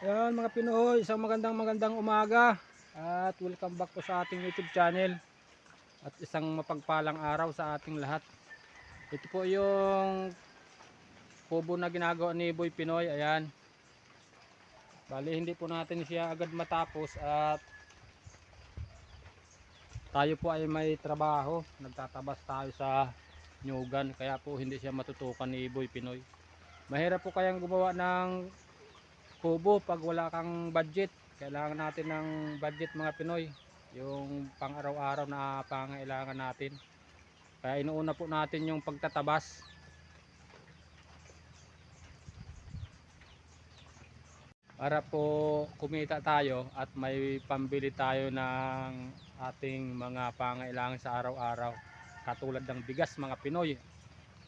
Ayan mga Pinoy, isang magandang magandang umaga at welcome back po sa ating YouTube channel at isang mapagpalang araw sa ating lahat. Ito po yung kubo na ginagawa ni Boy Pinoy, ayan. Bali hindi po natin siya agad matapos at tayo po ay may trabaho, nagtatabas tayo sa nyugan kaya po hindi siya matutukan ni Boy Pinoy. Mahirap po kayang gumawa ng kubo pag wala kang budget. Kailangan natin ng budget mga Pinoy. Yung pang araw-araw na pangailangan natin. Kaya inuuna po natin yung pagtatabas. Para po kumita tayo at may pambili tayo ng ating mga pangailangan sa araw-araw. Katulad ng bigas mga Pinoy.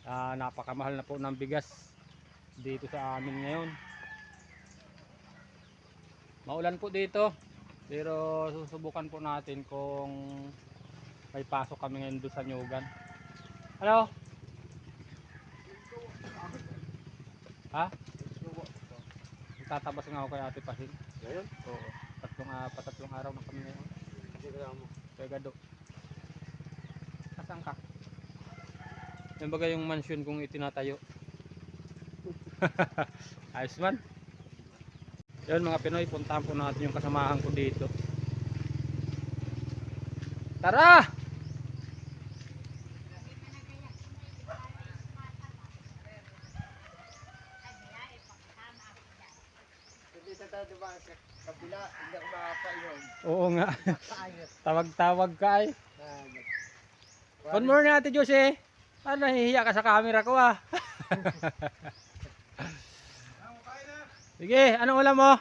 Ah, napakamahal na po ng bigas dito sa amin ngayon Maulan po dito. Pero susubukan po natin kung may pasok kami ngayon doon sa Nyugan. Hello? Ha? Tatabas nga ako kay Ate Pasin. Ngayon? Oo. Tatlong, uh, patatlong araw na kami ngayon. Hindi alam mo. Gado. Asan ka? Yan baga yung mansion kong itinatayo. Ayos man. Yun mga Pinoy, puntahan po natin yung kasamahan ko dito. Tara! Oo nga. Tawag-tawag ka ay. Ah, Good morning Ate Jose. Ano nahihiya ka sa camera ko ah. Sige, anong ulam mo?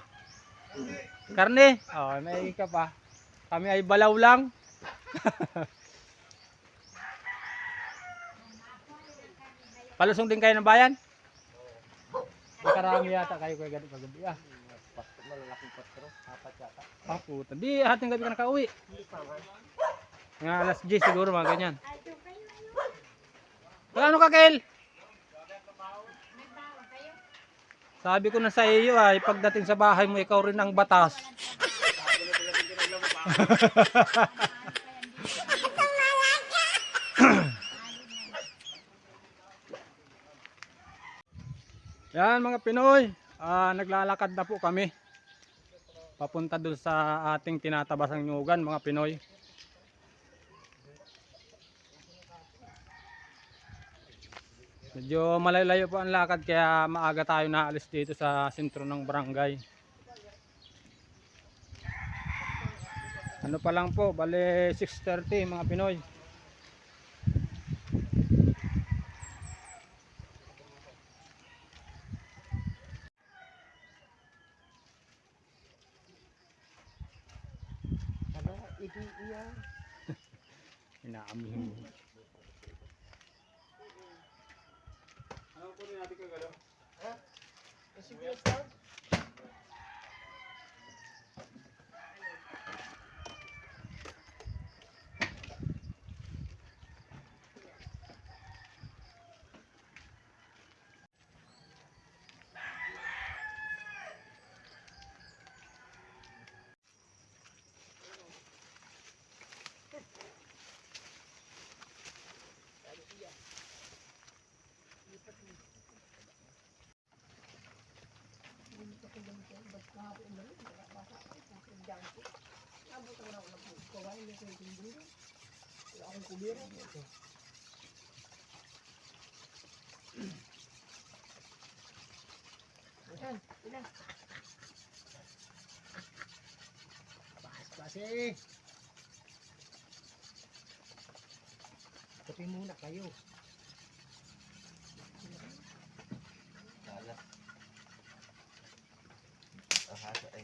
Karne. Oh, may ka pa. Kami ay balaw lang. Palusong din kayo ng bayan? Makarami yata kayo kaya ganito kagabi ah. Malalaking pastro. Apat yata. Ah, puta. Di, hating gabi ka nakauwi. Hindi pa man. Nga alas 10 siguro mga ganyan. Ano ka, Kel? Sabi ko na sa iyo ay pagdating sa bahay mo ikaw rin ang batas. Yan mga Pinoy, ah, naglalakad na po kami. Papunta dun sa ating tinatabasang nyugan mga Pinoy. Medyo malayo po ang lakad kaya maaga tayo naalis dito sa sentro ng barangay. Ano pa lang po, bale 6.30 mga Pinoy. Ano? Idi iyan. Inaamin mo. Ano po rin natin kagalo? Ha? Kasi yes lang. Ilan? Ilan? Bahas kasi. Kape muna kayo. Salah. Ahasa ay.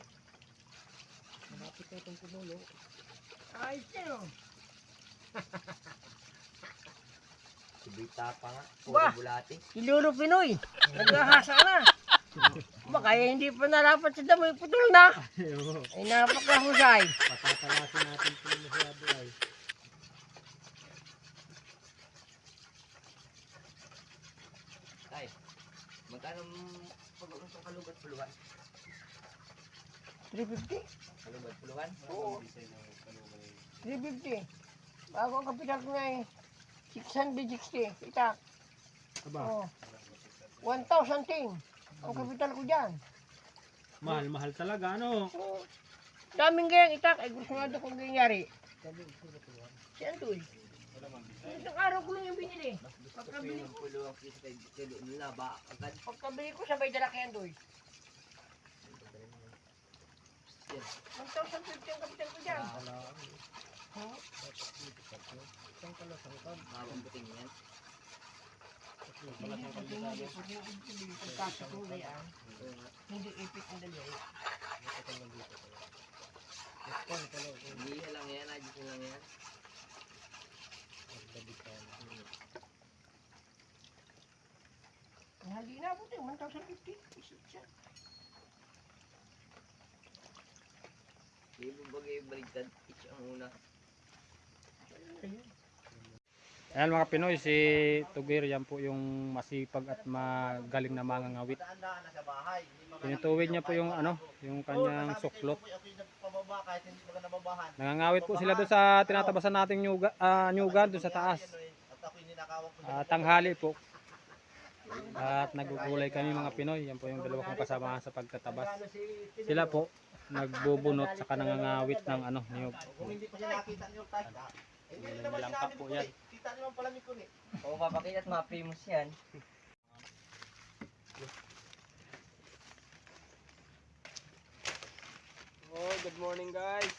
Malapit na itong kumulo. Ay, sino? Subita pa nga. Puro bulati. Si Lolo Pinoy. Naghahasa na. Ba, kaya hindi pa nalapat sa damo. Putol na. Ay, napakahusay. Patatalasin natin po masyado ay. Ay, magkano pag-uusap kalugat puluhan? 350? Kalubad puluhan? Oo. 350. Bago ang kapital ko nga eh. 660. Itak. Aba, Oh. 1,000 ting. Ang kapital ko dyan. mahal, mahal talaga, ano? Oo. Daming gayang itak. Ay gusto nga doon kung nangyari. Si Antoy. Isang araw ko lang yung binili. Pagkabili ko, Puluhan pagkabili ko sabay dala kay Antoy. 1,050 ang kapital ko dyan. Oo. Mawang buting yan. Hindi pag hindi, pag hindi, ipit ang dali. Hindi lang yan, ayos lang yan. Hindi na po ito, 1,050. Isip siya. Hindi mo bagay baligtad. Itch ang una. Ayan mga Pinoy, si Tugir yan po yung masipag at magaling na sa bahay. Tinutuwid niya po yung ano, yung kanyang suklot. Nangangawit po sila doon sa tinatabasan nating nyuga, ah, nyugan doon sa taas. Ah, tanghali po. At nagugulay kami mga Pinoy. Yan po yung dalawa kong kasama sa pagtatabas. Sila po nagbubunot sa nangangawit ng ano, niyog. Kung hindi pa siya nakita niyo tayo. Hindi May naman lampak sinabi po ko yan. eh. Kita naman pala ni Kun eh. Oo, papakita at ma-famous yan. Oh, good morning guys.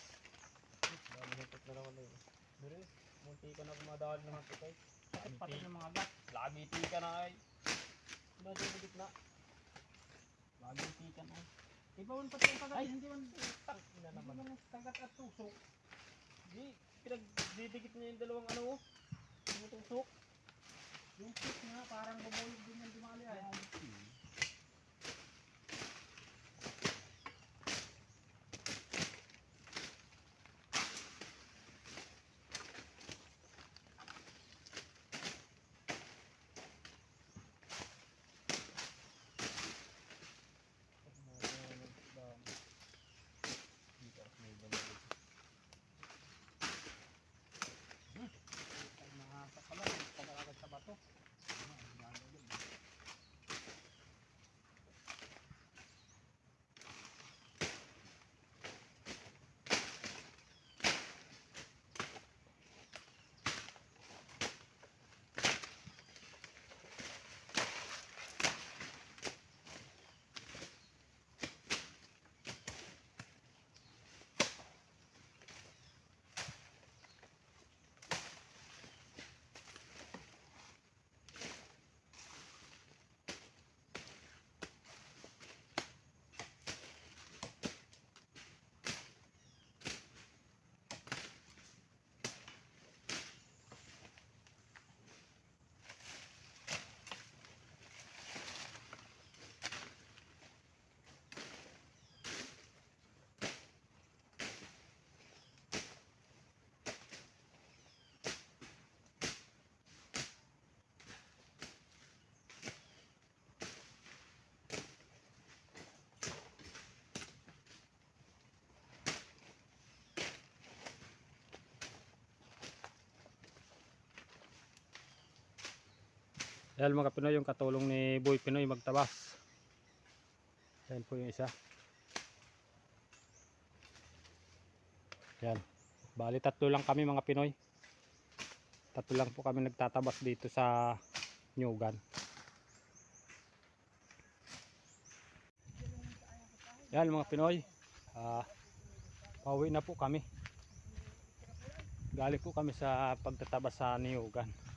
Munti ka na kumadahal ng hapitay. Pati ng mga gat. Labiti ka na ay. Ba di ba gitna? Labiti ka na. Iba man pati yung kagat. Hindi man tak. Ina naman. Hindi man kagat at tusok. Di pinagdidikit niya yung dalawang ano. oh. Yung tusok. Yung tip nga parang bumulog din yung dumali ay. Yan mga Pinoy yung katulong ni Boy Pinoy magtabas. Yan po yung isa. Yan. Bali tatlo lang kami mga Pinoy. Tatlo lang po kami nagtatabas dito sa Nyugan. Yan mga Pinoy. Ah, pauwi na po kami. Galing po kami sa pagtatabas sa Nyugan.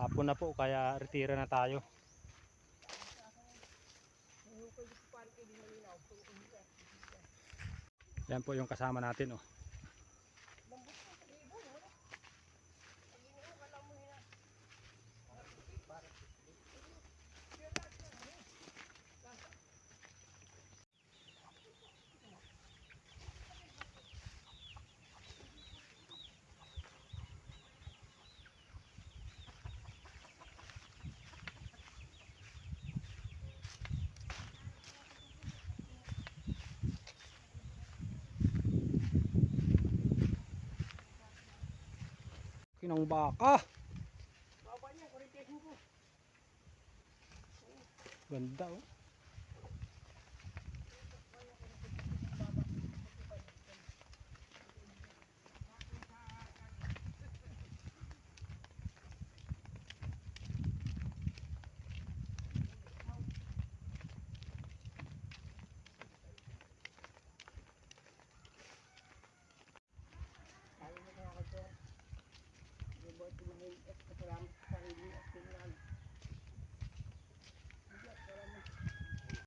Hapon na po kaya retira na tayo. Yan po yung kasama natin oh. Ng baka. Ganda oh. Sabi mo kaya ako doon. Hindi mo ito mahil at kasalamat sa sarili at tingnan.